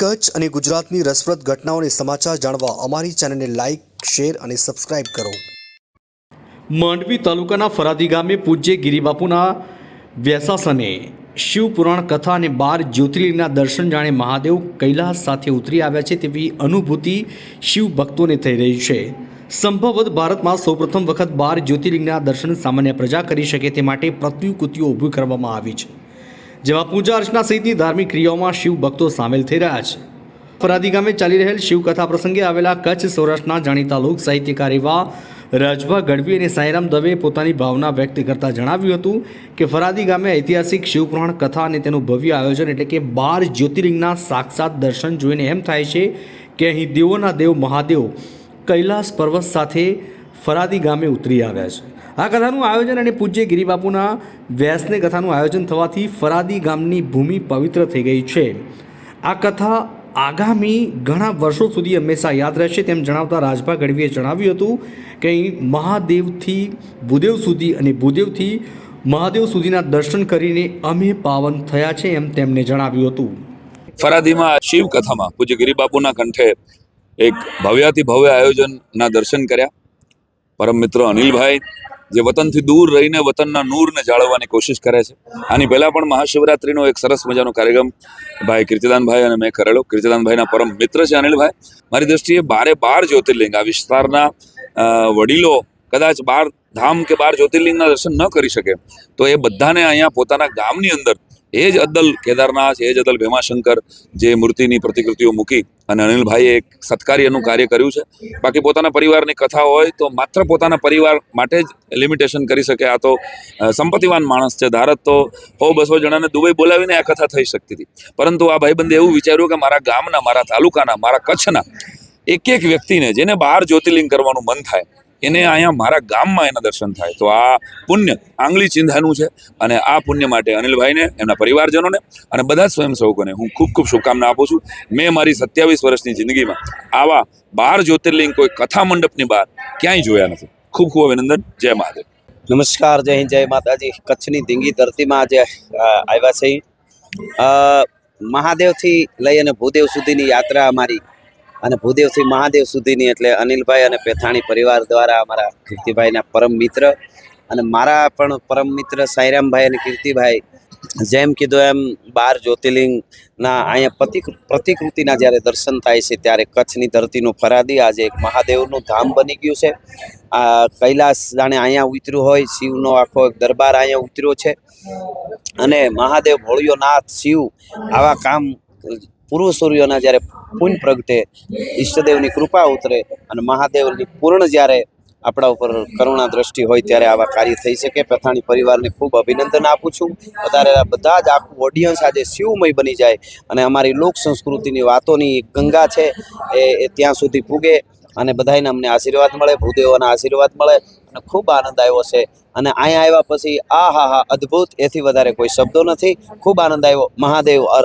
કચ્છ અને ગુજરાતની રસપ્રદ ઘટનાઓને સમાચાર જાણવા અમારી ચેનલને લાઇક શેર અને સબસ્ક્રાઇબ કરો. માંડવી તાલુકાના ફરાદી ગામે પૂજ્ય ગિરિબાપુના વ્યસાસને શિવપુરાણ કથા અને બાર જ્યોતિર્લિંગના દર્શન જાણે મહાદેવ કૈલાસ સાથે ઉતરી આવ્યા છે તેવી અનુભૂતિ શિવ ભક્તોને થઈ રહી છે. સંભવત ભારતમાં સૌપ્રથમ વખત બાર જ્યોતિર્લિંગના દર્શન સામાન્ય પ્રજા કરી શકે તે માટે પ્રતિકૃતિઓ ઊભી કરવામાં આવી છે. જેમાં પૂજા અર્ચના સહિતની ધાર્મિક ક્રિયાઓમાં શિવ ભક્તો સામેલ થઈ રહ્યા છે. ફરાદી ગામે ચાલી રહેલ શિવકથા પ્રસંગે આવેલા કચ્છ સૌરાષ્ટ્રના જાણીતા લોક સાહિત્યકાર એવા રાજભા ગઢવી અને સાંઈરામ દવે પોતાની ભાવના વ્યક્ત કરતા જણાવ્યું હતું કે ફરાદી ગામે ઐતિહાસિક શિવપુરાણ કથા અને તેનું ભવ્ય આયોજન એટલે કે બાર જ્યોતિર્લિંગના સાક્ષાત દર્શન જોઈને એમ થાય છે કે અહીં દેવોના દેવ મહાદેવ કૈલાસ પર્વત સાથે ફરાદી ગામે ઉતરી આવ્યા છે. આ કથાનું આયોજન અને પૂજ્ય ગિરિબાપુના વ્યાસને કથાનું આયોજન થવાથી ફરાદી ગામની ભૂમિ પવિત્ર થઈ ગઈ છે. આ કથા આગામી ઘણા વર્ષો સુધી હંમેશા યાદ રહેશે તેમ જણાવતા રાજભા ગઢવીએ જણાવ્યું હતું કે મહાદેવથી ભૂદેવ સુધી અને ભૂદેવથી મહાદેવ સુધીના દર્શન કરીને અમે પાવન થયા છે એમ તેમણે જણાવ્યું હતું. ફરાદીમાં શિવ કથામાં પૂજ્ય ગિરિબાપુના કંઠે એક ભવ્યાતિ ભવ્ય આયોજનના દર્શન કર્યા. પરમ મિત્ર અનિલભાઈ, જે વતનથી દૂર રહીને વતનના નૂરને જાળવવાની કોશિશ કરે છે. આની પહેલાં પણ મહાશિવરાત્રીનો એક સરસ મજાનો કાર્યક્રમ ભાઈ કીર્તિદાનભાઈ અને મેં કરેલો. કીર્તિદાનભાઈના પરમ મિત્ર છે અનિલભાઈ. મારી દ્રષ્ટિએ બારે બાર જ્યોતિર્લિંગ, આ વિસ્તારના વડીલો કદાચ બાર ધામ કે બાર જ્યોતિર્લિંગના દર્શન ન કરી શકે, તો એ બધાને અહીંયા પોતાના ગામની અંદર એ જ અદ્દલ કેદારનાથ, એ જ અદ્દલ ભીમાશંકર જે મૂર્તિની પ્રતિકૃતિઓ મૂકી અને અનિલભાઈએ એક સત્કાર્યનું કાર્ય કર્યું છે. બાકી પોતાના પરિવારની કથા હોય તો માત્ર પોતાના પરિવાર માટે જ લિમિટેશન કરી શકે. આ તો સંપત્તિવાન માણસ છે. ધારત તો હો બસો જણાને દુબઈ બોલાવીને આ કથા થઈ શકતી હતી. પરંતુ આ ભાઈબંધે એવું વિચાર્યું કે મારા ગામના, મારા તાલુકાના, મારા કચ્છના એક એક વ્યક્તિને જેને બહાર જ્યોતિર્લિંગ કરવાનું મન થાય એને અહીંયા મારા ગામમાં એના દર્શન થાય. તો આ પુણ્ય આંગળી ચિંધાનું છે અને આ પુણ્ય માટે અનિલભાઈને, એમના પરિવારજનોને અને બધા સ્વયંસેવકોને હું ખૂબ ખૂબ શુભકામના આપું છું. મેં મારી સત્યાવીસ વર્ષની જિંદગીમાં આવા બાર જ્યોતિર્લિંગ કોઈ કથા મંડપની બહાર ક્યાંય જોયા નથી. ખૂબ ખૂબ અભિનંદન. જય મહાદેવ. નમસ્કાર, જય જય માતાજી. કચ્છની ધીંગી ધરતીમાં આજે આવ્યા છે મહાદેવથી લઈ અને ભૂદેવ સુધીની યાત્રા અમારી અને ભૂદેવથી મહાદેવ સુધીની એટલે અનિલભાઈ અને પેથાણી પરિવાર દ્વારા અમારા કીર્તિભાઈના પરમ મિત્ર અને મારા પણ પરમ મિત્ર સાંઈરામભાઈ અને કીર્તિભાઈ, જેમ કીધું એમ બાર જ્યોતિર્લિંગના અહીંયા પ્રતિક, પ્રતિકૃતિના જ્યારે દર્શન થાય છે ત્યારે કચ્છની ધરતીનું ફરાદી આજે એક મહાદેવનું ધામ બની ગયું છે. આ કૈલાસ જાણે અહીંયા ઉતર્યું હોય, શિવનો આખો એક દરબાર અહીંયા ઉતર્યો છે. અને મહાદેવ ભોળિયો નાથ, શિવ આવા કામ પૂર્વ સૂર્યોના જ્યારે પુણ્ય પ્રગટે, ઈષ્ટદેવની કૃપા ઉતરે અને મહાદેવની પૂર્ણ જ્યારે આપણા ઉપર કરુણા દ્રષ્ટિ હોય ત્યારે આવા કાર્ય થઈ શકે. પથાણી પરિવારને ખૂબ અભિનંદન આપું છું. વધારે બધા જ આખું ઓડિયન્સ આજે શિવમય બની જાય અને અમારી લોક સંસ્કૃતિની વાતોની ગંગા છે એ એ ત્યાં સુધી પૂગે અને બધાને અમને આશીર્વાદ મળે, ભૂદેવોના આશીર્વાદ મળે અને ખૂબ આનંદ આવ્યો છે. અને અહીંયા આવ્યા પછી આ, હા હા, અદ્ભુત, એથી વધારે કોઈ શબ્દો નથી. ખૂબ આનંદ આવ્યો. મહાદેવ અર